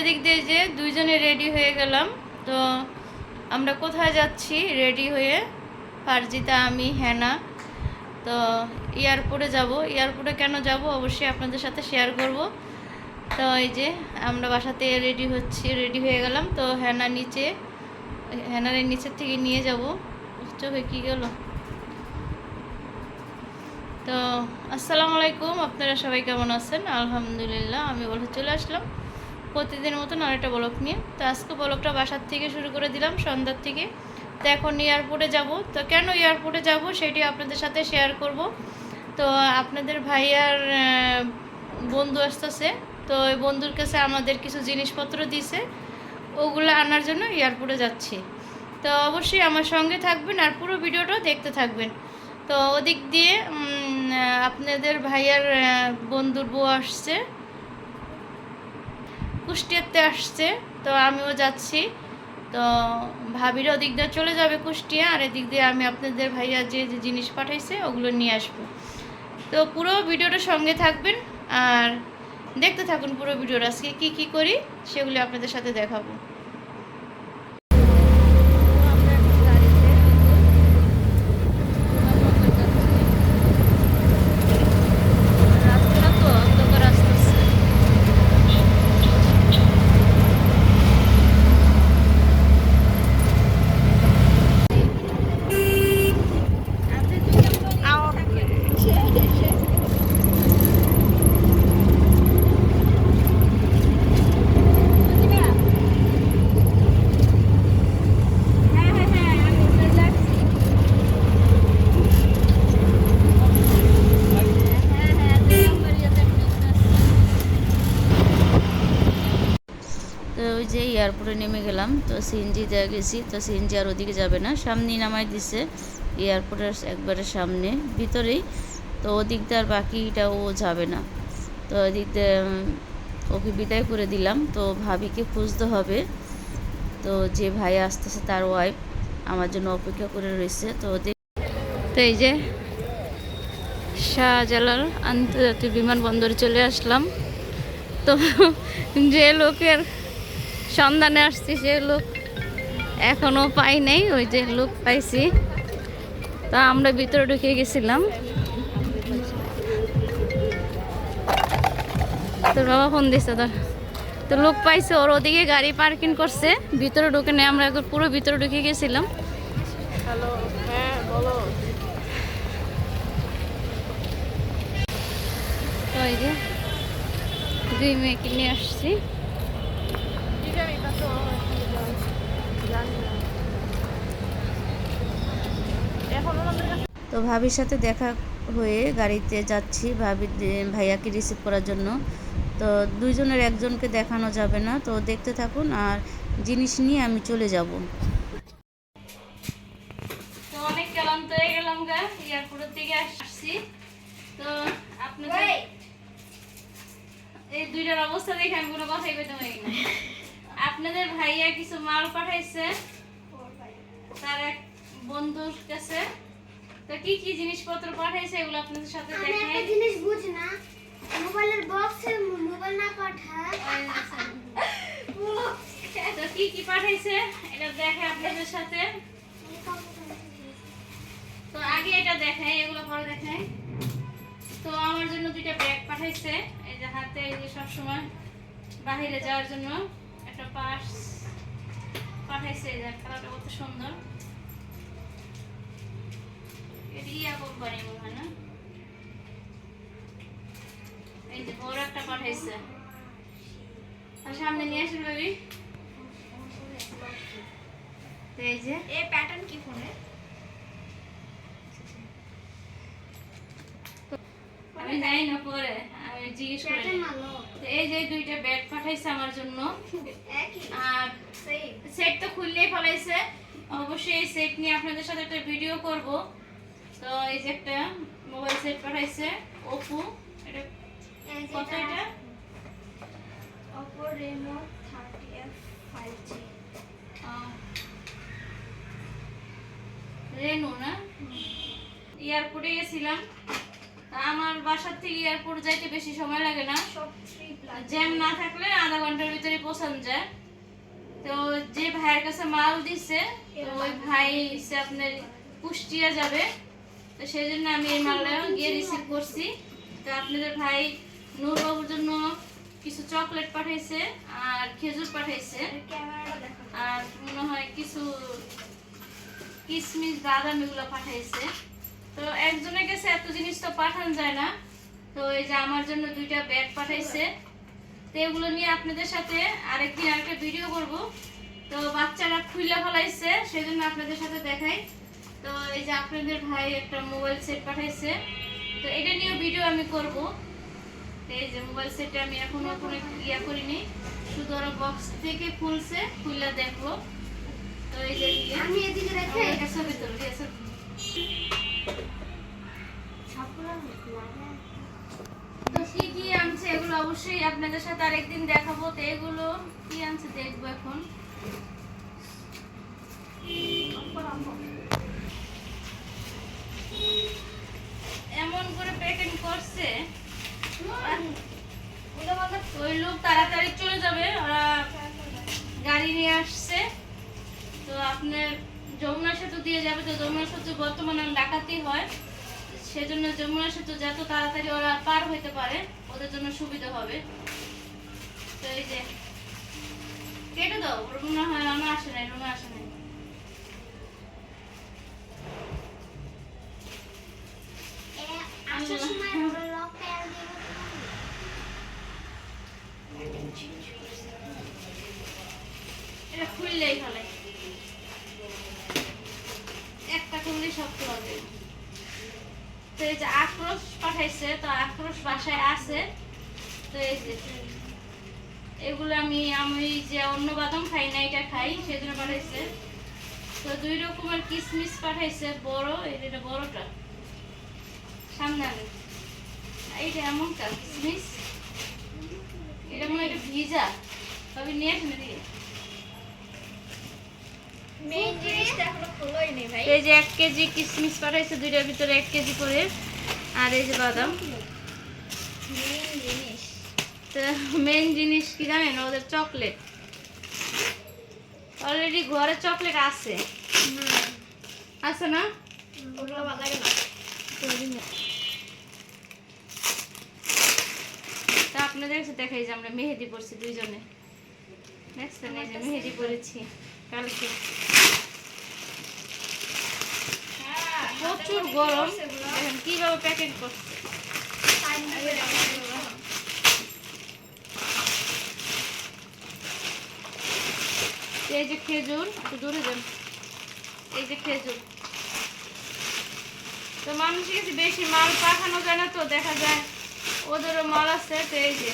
এদিক দিয়ে যে দুইজনে রেডি হয়ে গেলাম, তো আমরা কোথায় যাচ্ছি? রেডি হয়ে ফারজিতা, আমি, হেনা, তো এয়ারপোর্টে যাব। এয়ারপোর্টে কেন যাব? অবশ্যই আপনাদের সাথে শেয়ার করব। তো এই যে আমরা বাসাতে রেডি হচ্ছি রেডি হয়ে গেলাম। তো হেনা নিচে হেনারের নিচের থেকে নিয়ে যাব। চোখে কি গেল? তো আসসালামু আলাইকুম, আপনারা সবাই কেমন আছেন? আলহামদুলিল্লাহ, আমি বলে চলে আসলাম। প্রতিদিনের মতন আরেকটা ব্লক নিয়ে। তো আজকে ব্লকটা বাসার থেকে শুরু করে দিলাম, সন্ধ্যার থেকে। তো এখন এয়ারপোর্টে যাব। তো কেন এয়ারপোর্টে যাব সেটি আপনাদের সাথে শেয়ার করব। তো আপনাদের ভাইয়ার বন্ধু আসতেছে। তো ওই বন্ধুর কাছে আমাদের কিছু জিনিসপত্র দিছে। ওগুলো আনার জন্য এয়ারপোর্টে যাচ্ছি। তো অবশ্যই আমার সঙ্গে থাকবেন আর পুরো ভিডিওটাও দেখতে থাকবেন। তো ওদিক দিয়ে আপনাদের ভাইয়ার বন্ধুর বউ আসছে। কুষ্টিয়াতে আসছে, তো আমিও যাচ্ছি। তো ভাবির ওদিক দিয়ে চলে যাবে কুষ্টিয়া, আর এদিক দিয়ে আমি আপনাদের ভাইয়া যে যে জিনিস পাঠাইছে ওগুলো নিয়ে আসব। তো পুরো ভিডিওটা সঙ্গে থাকবেন, আর দেখতে থাকুন পুরো ভিডিওটা। আজকে কী কী করি সেগুলি আপনাদের সাথে দেখাবো রাস্তা তো অন্ধকার আসতেছে তো ওই যে এয়ারপোর্টে নেমে গেলাম, তো সিএনজি দেওয়া গেছি, তো সিএনজি আর ওদিকে যাবে না। সামনেই নামাই দিছে, এয়ারপোর্টের একবারে সামনে, ভিতরেই। তো ওদিক দিয়ে আর বাকিটা ও যাবে না। তো ওদিক ওকে বিদায় করে দিলাম। তো ভাবিকে খুঁজতে হবে। তো যে ভাই আসতেছে তার ওয়াইফ আমার জন্য অপেক্ষা করে রয়েছে। তো ওদের তো এই যে শাহজালাল আন্তর্জাতিক বিমানবন্দরে চলে আসলাম। তো যে লোকের সন্ধানে আসছি সে লোক এখনও পাই নাই ওই যে লোক পাইছি। তো আমরা ভিতরে ঢুকে গেছিলাম। তোর বাবা ফোন দিছে তোর তো লোক পাইছে ওর ওদিকে গাড়ি পার্কিং করছে ভিতরে ঢুকে নেই আমরা একবার পুরো ভিতরে ঢুকে গেছিলাম। হ্যালো হ্যাঁ দুই মেয়েকে নিয়ে আসছি। তো ভাবির সাথে দেখা হয়ে গাড়িতে যাচ্ছি। ভাবি ভাইয়াকে রিসিভ করার জন্য। তো দুইজনের একজনকে দেখানো যাবে না। তো দেখতে থাকুন আর জিনিস নিয়ে আমি চলে যাব। তো অনেক ক্লান্ত গেলাম গা। এয়ারপোর্টের থেকে আসছি। তো আপনাদের এই দুইটার অবস্থা দেখে আমি কোনো কথাই পেতে পারি না। আপনাদের ভাইয়া কিছু মাল পাঠাইছে? তার এক বন্ধুর কাছে। তো কি কি জিনিসপত্র পাঠাইছে এগুলো আপনাদের সাথে দেখাই আমি একটা জিনিস বুঝি না। মোবাইলের বক্সে মোবাইল না পাঠায় তো কি কি পাঠাইছে? এটা দেখে আপনাদের সাথে। তো আগে এটা দেখাই এগুলো পরে দেখাই। তো আমার জন্য দুইটা ব্যাগ পাঠাইছে। এই যে হাতে এই যে সবসময় বাইরে যাওয়ার জন্য। একটা পার্স পাঠাইছে এই কালারটা কত সুন্দর। ইয়া কোম্পানি মনে হয় না? এই যে বড় একটা পাঠাইছে। আর সামনে নিয়ে আসুন ভাবি এই যে। এই প্যাটার্ন কি ফোনে আমি জানি না পরে। আমি জিজ্ঞেস করে এই যে দুইটা ব্যাগ পাঠাইছে আমার জন্য আর সেট তো খুললেই ফলাইছে। অবশ্যই এই সেট নিয়ে আপনাদের সাথে একটা ভিডিও করব। তো এই যে একটা মোবাইল সেট পাঠাইছে ওপো এটা কত এটা Oppo Reno 30F 5G রেনু না? এয়ারপোর্টে গেছিলাম। আমার বাসার থেকে এয়ারপোর্ট যাইতে বেশি সময় লাগে না। সব 3 প্লাস জ্যাম না থাকলে আধা ঘণ্টার ভিতরে পৌঁছে পৌঁছানো যায়। তো যে ভাইয়ের কাছে মাল দিছে তো ওই ভাই সে আপনার কুষ্টিয়া যাবে। তো সেই জন্য আমি এই মালটা গিয়ে রিসিভ করছি। তো আপনাদের ভাই নূরবাবুর জন্য কিছু চকলেট পাঠাইছে আর খেজুর পাঠাইছে। আর মনে হয় কিছু কিশমিশ বাদাম এগুলো পাঠাইছে। তো একজনের কাছে এত জিনিস তো পাঠানো যায় না। তো এই যে আমার জন্য দুইটা ব্যাগ পাঠাইছে। তো এগুলো নিয়ে আপনাদের সাথে আরেকদিন আরেকটা ভিডিও করব। তো বাচ্চারা খুইলা ফলাইছে সেজন্য আপনাদের সাথে দেখাই। তো এই যে আপনাদের ভাই একটা মোবাইল সেট পাঠাইছে। তো এটা নিয়েও ভিডিও আমি করব। এই যে মোবাইল সেটটা আমি এখনও কোনো ইয়া করিনি। শুধু ওরা বক্স থেকে খুলছে খুললে দেখব তো এই যে। আমি এদিকে রেখে দিয়েছে সবগুলো লাগা তো কি কি আনছে? এগুলো অবশ্যই আপনাদের সাথে আরেকদিন দেখাবো। তো এগুলো কি আনছে দেখব এখন। এমন করে প্যাকিং করছে। ওই লোক তাড়াতাড়ি চলে যাবে। ওরা গাড়ি নিয়ে আসছে। তো আপনার যমুনা সেতু দিয়ে যাবে, তো যমুনা সেতু বর্তমানে ডাকাতি হয়। সেজন্য যমুনা সেতু যত তাড়াতাড়ি ওরা পার হইতে পারে, ওদের জন্য সুবিধা হবে। তো এই যে, কেটে দাও, রুমা হয় আমার আসে নাই, রুমা আসে নাই। তো এই যে আক্রোশ পাঠাইছে, তো আক্রোশ বাসায় আছে। তো এই যে এগুলো আমি আমি যে অন্য বাদাম খাই না, এটা খাই, সেজন্য পাঠাইছে। তো দুই রকমের কিসমিস পাঠাইছে, বড় এটা বড়টা। সামনে আনে এইটা এমনটা, কিসমিস। এটা মনে হয় ভিজা। তবে নিয়ে আসেন এদিকে মেইন জিনিসটা এখনও খোলোই নেই ভাই এই যে এক কেজি কিশমিশ পাঠাইছে দুইটার ভিতরে এক কেজি করে। আর এই যে বাদাম। মেইন জিনিস। তো মেন জিনিস কি জানেন? ওদের চকলেট। অলরেডি ঘরে চকলেট আছে। আছে না? তা আপনাদের কাছে দেখাই যে আমরা মেহেদি পড়ছি দুইজনে। দেখছেন? এই যে মেহেদি পরেছি। কালকে। প্রচুর গরম। দেখেন কীভাবে প্যাকেট করছে। এই যে খেজুর, একটু দূরে যান এই যে খেজুর। তো মানুষের কাছে বেশি মাল পাঠানো যায় না তো, দেখা যায় ওদেরও মাল আছে, তো এই যে।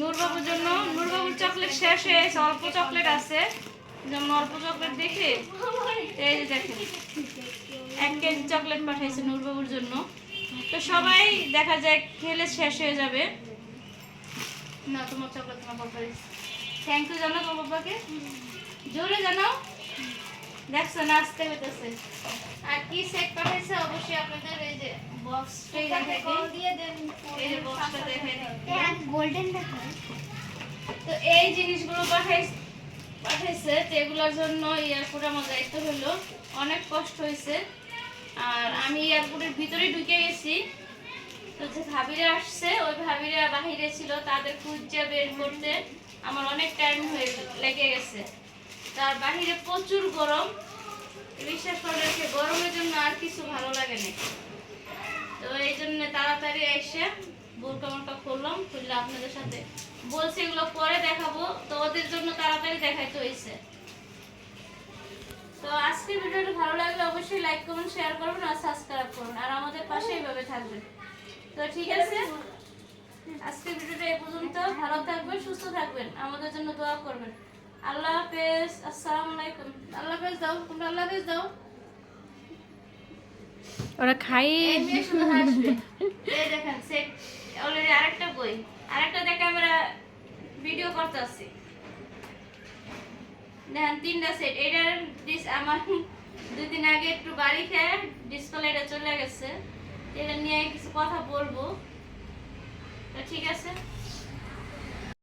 নূরবাবুর জন্য, নূরবাবুর চকলেট শেষ হয়ে অল্প চকলেট আছে। যেমন অল্প চকলেট দেখে এই যে দেখেন এক কেজি চকলেট পাঠাইছে নূরবাবুর জন্য। তো সবাই দেখা যায় খেলে শেষ হয়ে যাবে। না তোমার চকলেট তোমার বাবা থ্যাংক ইউ জানো তোমার বাবাকে। জোরে জানাও। দেখছ নাচতে হইতেছে। আর কি সেট পাঠাইছে অবশ্যই আপনাদের এই যে বক্সটাই দেখাই দিয়ে দেন এই যে বক্সটা দেখাই। গোল্ডেন দেখো তো এই জিনিসগুলো পাঠাই পাঠাইছে তো এগুলোর জন্য এয়ারপোর্ট আমার দায়িত্ব হলো। অনেক কষ্ট হয়েছে। আর আমি এয়ারপোর্টের ভিতরে ঢুকে গেছি। তো যে ভাবিরা আসছে, ওই ভাবিরা বাহিরে ছিল, তাদের খুঁজে বের করতে আমার অনেক টাইম হয়ে লেগে গেছে। তার বাহিরে প্রচুর গরম। বিশ্বাস করে সে গরমের জন্য আর কিছু ভালো লাগে না। তো এই জন্য তাড়াতাড়ি এসে বোরকা খুললাম, খুললে আপনাদের সাথে বলছি এগুলো পরে দেখাবো। তো ওদের জন্য তাড়াতাড়ি দেখাইতে হয়েছে তো আজকের ভিডিওটা ভালো লাগলে অবশ্যই লাইক করুন শেয়ার করবেন আর সাবস্ক্রাইব করুন। আর আমাদের পাশে এইভাবে থাকবেন। তো ঠিক আছে? আজকের ভিডিওটা এই পর্যন্ত। ভালো থাকবেন সুস্থ থাকবেন। আমাদের জন্য দোয়া করবেন। আল্লাহ হাফেজ। আসসালামু আলাইকুম। আল্লাহ হাফেজ দাও তোমরা আল্লাহ হাফেজ দাও। ওরা খাই এই দেখেন সেট অলরেডি আরেকটা বই আরেকটা দেখে আমরা ভিডিও করতেছি। দেখেন, তিনটা সেট এটার ডিস আমার দুই দিন আগে একটু বাড়ি খেয়ে ডিসপ্লেটা চলে গেছে। এটা নিয়ে কিছু কথা বলব। ঠিক আছে?